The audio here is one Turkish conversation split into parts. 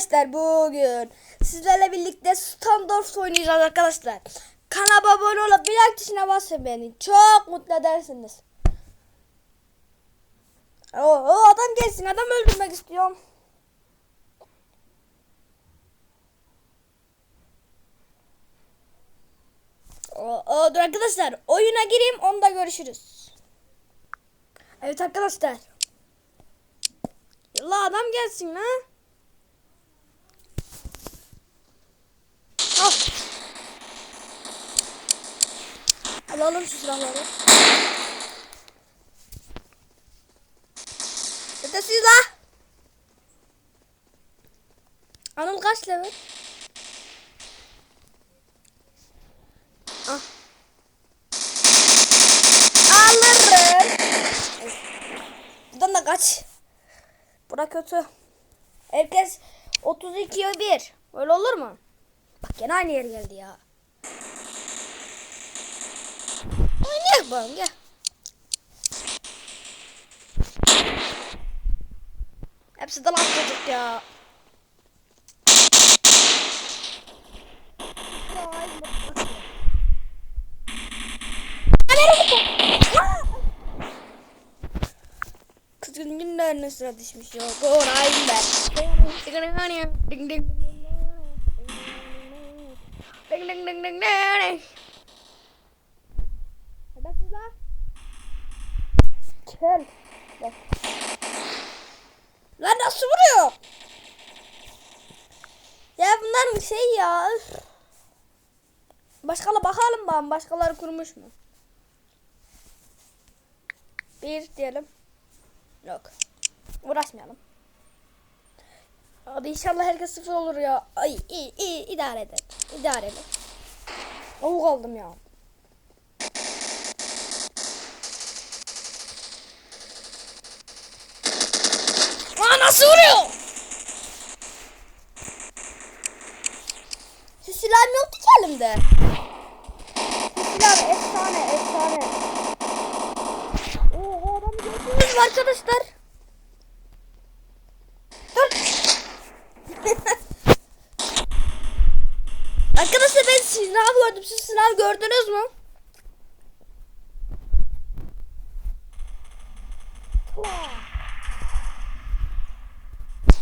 arkadaşlar bugün sizlerle birlikte Standoff oynayacağız arkadaşlar. Kanala abone olup bir like tuşuna basın beni. Çok mutlu edersiniz. Oo, adam gelsin adam öldürmek istiyorum. Oo, oo, dur arkadaşlar oyuna gireyim onda görüşürüz. Evet arkadaşlar. Yallah adam gelsin ha. Al. Alalım şu silahları. Ötesiz la. Anıl kaç level? Ah. Alırım. Buradan da kaç. Bura kötü. Herkes 32'ye 1. Öyle olur mu? Bak gene aynı yer geldi ya. Oynayak bakalım gel. Hepsi de lan çocuk ya. Kızgın günlerine sıra düşmüş yok. Orayım ben. Ding ding ding Ding ding ding ding ding. Hadi siz lan. Gel. Bak. Lan nasıl vuruyor? Ya bunlar bir şey ya. üf. Başkalı bakalım ben. Başkaları kurmuş mu? Bir diyelim. Yok. Uğraşmayalım. Hadi inşallah herkes sıfır olur ya. Ay iyi iyi idare eder. İdare eder. Avuk aldım ya. Aa nasıl vuruyor? Silahım yoktu ki elimde. Silah efsane efsane. Oo o adamı gördünüz mü arkadaşlar? Dur. Silah gördüm. Siz silah gördünüz mü?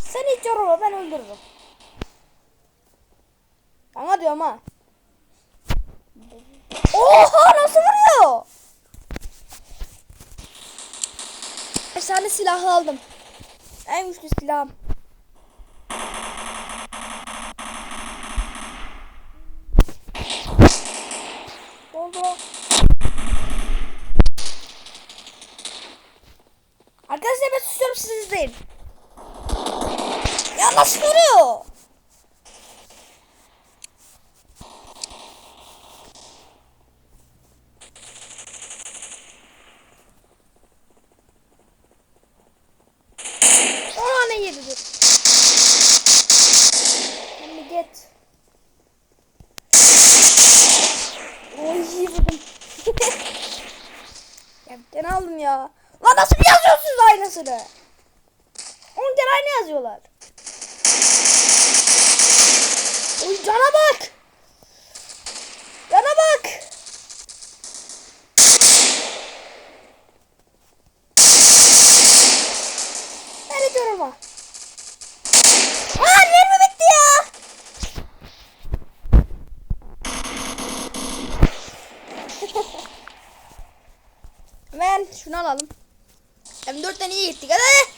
Sen hiç yorulma ben öldürürüm. Bana diyorum ha. Oha nasıl vuruyor? Efsane silahı aldım. En güçlü silahım. Oldu. Arkadaşlar ben susuyorum siz izleyin. Ya nasıl vuruyor? Ne yedi. Şimdi git. Oy vurdum. ya bir tane aldım ya. Lan nasıl yazıyorsunuz aynısını? 10 kere aynı yazıyorlar. Oy cana bak. Cana bak. Ben ediyorum ha. Aa nerede bitti ya? Hemen şunu alalım. M4'ten iyi gittik hadi.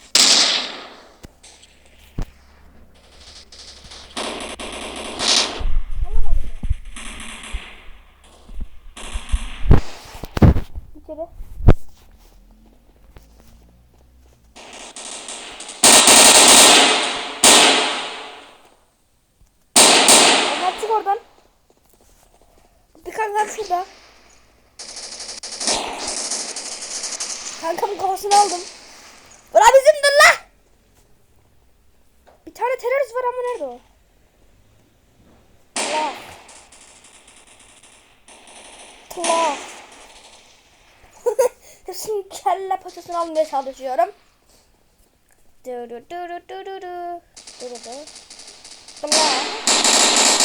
Oradan. Bir kankam şurada. Kankamın kafasını aldım. Bura bizimdir la. Bir tane terörist var ama nerede o? La. La. Hepsinin kelle paçasını almaya çalışıyorum. Du du du du du du du. Du du la.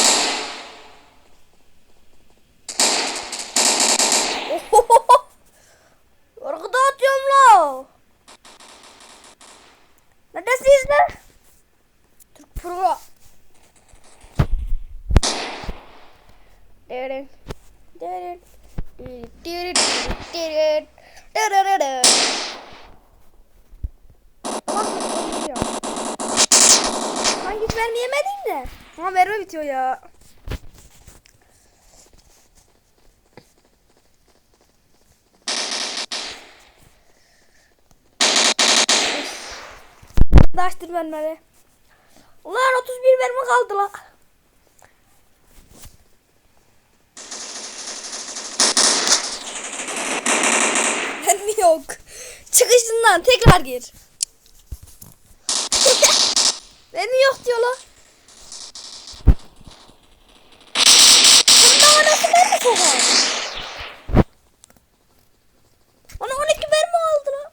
Yorgu dağıtıyorum la. Neredesiniz lan? Türk Pro. Derin. Derin. Derin. Derin. Derin. Derin. Hangi hiç mermi yemedin de? Ama mermi bitiyor ya. Daştır mermileri. Ulan 31 mermi kaldı la. Mermi yok. Çıkışından tekrar gir. Mermi yok diyor la. Sen daha nasıl mermi sokar? Bana 12 mermi aldı la.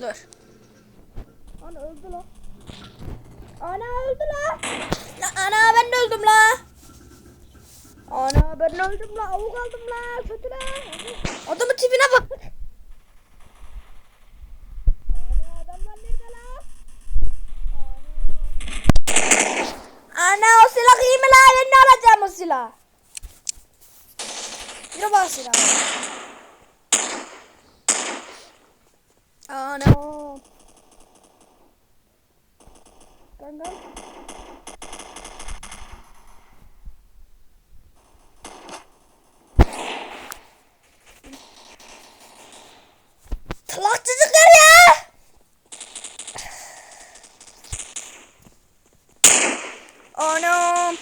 Dur. Ana öldü la. Ana öldü la. la ana ben de öldüm la. Ana ben öldüm la. Avuk aldım la. Kötü la. Adamın tipine bak. Ana adamlar nerede la? Ana. Ana o silah iyi mi la? Ben ne alacağım o silah? Yürü bak silah. Ana. Gel gel. Salak çocuklar ya. Anam.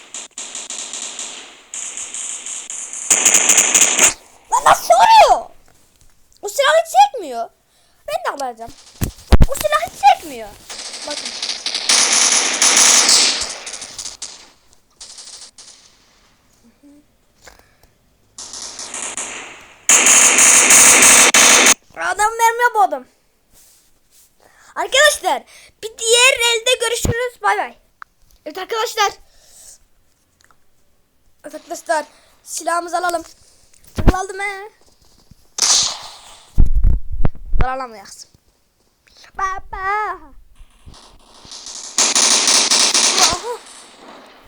Lan nasıl oluyor? O silah hiç çekmiyor. Ben de alacağım. O silah hiç çekmiyor. Bakın. Adam vermiyor bu adam. Arkadaşlar bir diğer elde görüşürüz. Bay bay. Arkadaşlar. Arkadaşlar. Silahımızı alalım. Aldım he. Alamayız. Baba. Aha.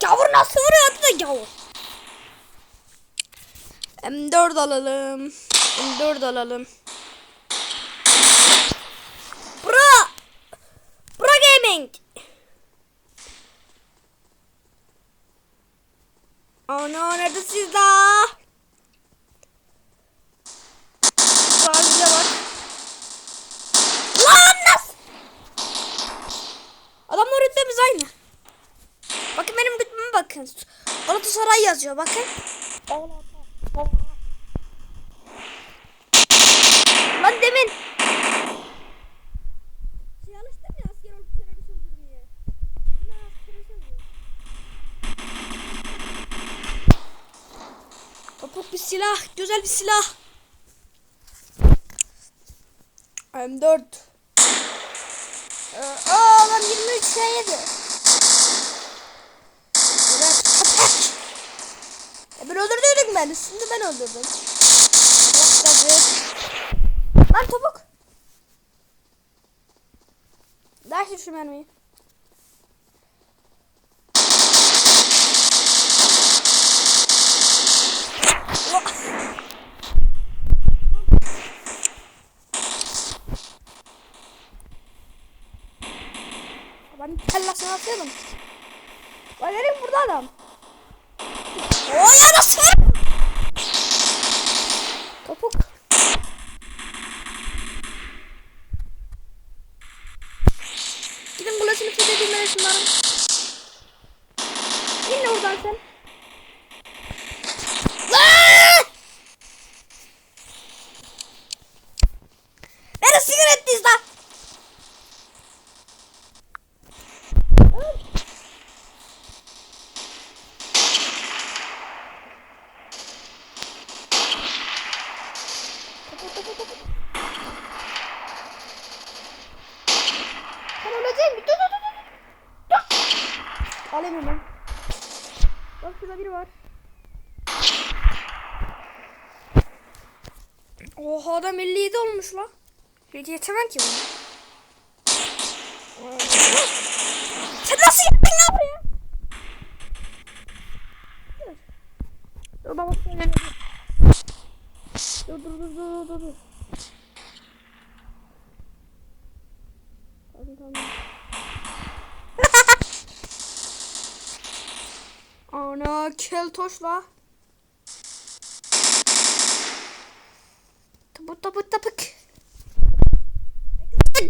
Gavur nasıl vuruyor da gavur. M4 alalım. M4 alalım. Pro. Pro Gaming. Neredesiniz daha? Sadece bak. Lan nasıl? Adamla rütbemiz aynı. Bakın benim rütbeme bakın. Galatasaray yazıyor bakın. Lan demin. Çalıştım ya asker olup terörist öldürmeye. Allah terörist öldürüyor. Topuk bir silah. Güzel bir silah. M4. Ee, aa lan 23 şey yedi. Evet köpek. E ben öldürdüydüm ben. Şimdi ben öldürdüm. Yok tabii. Lan topuk. Şu şu mermiyi. Ben Lan benim burada adam. O ya nasıl? Topuk. Gidin kulesini fethedilmeli şunların. İn oradan sen. Lan! Beni sinir ettiniz lan. Sen öleceksin. Alayım hemen. Bak şurada biri var. Oha adam 57 olmuş la. Hiç yetemem ki bunu. Sen nasıl yaptın ya buraya? Dur. Baba söyle. Dur dur dur dur dur dur. Tamam tamam. Ana keltoşla. Tapık tapık tapık.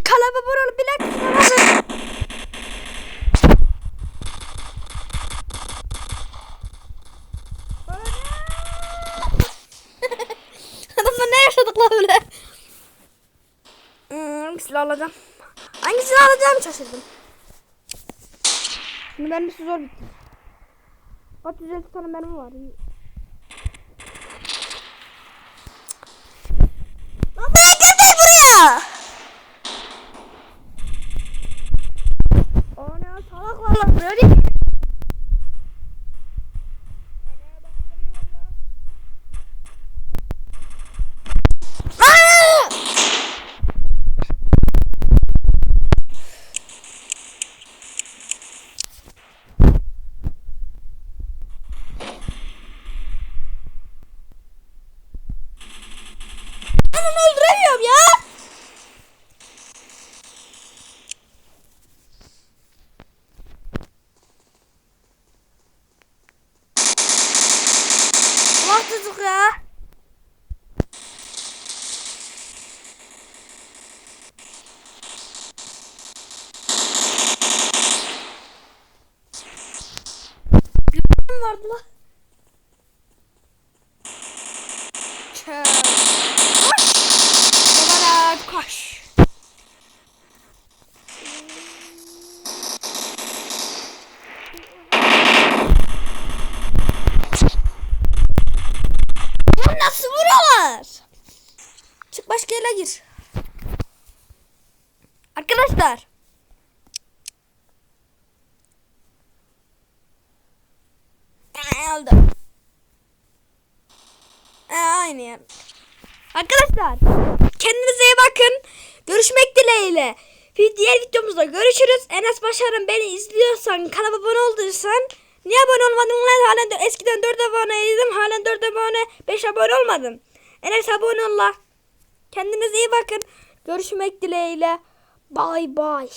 Kalaba buralı bilek. Adamlar ne yaşadık la öyle? Hmm, hangisini alacağım? Hangisini alacağım şaşırdım. Şimdi benim bir zor bitti. Kaç yüz elli tane mermi var. ready? Allah çocuk ya. Aa, Oldu. Aa, aynı yer. Arkadaşlar kendinize iyi bakın. Görüşmek dileğiyle. Bir diğer videomuzda görüşürüz. Enes Başar'ın beni izliyorsan, kanala abone olduysan niye abone olmadın lan? Halen de- eskiden 4 aboneydim. Halen 4 abone, 5 abone olmadım. Enes abone ol la. Kendinize iyi bakın. Görüşmek dileğiyle. Bye bye.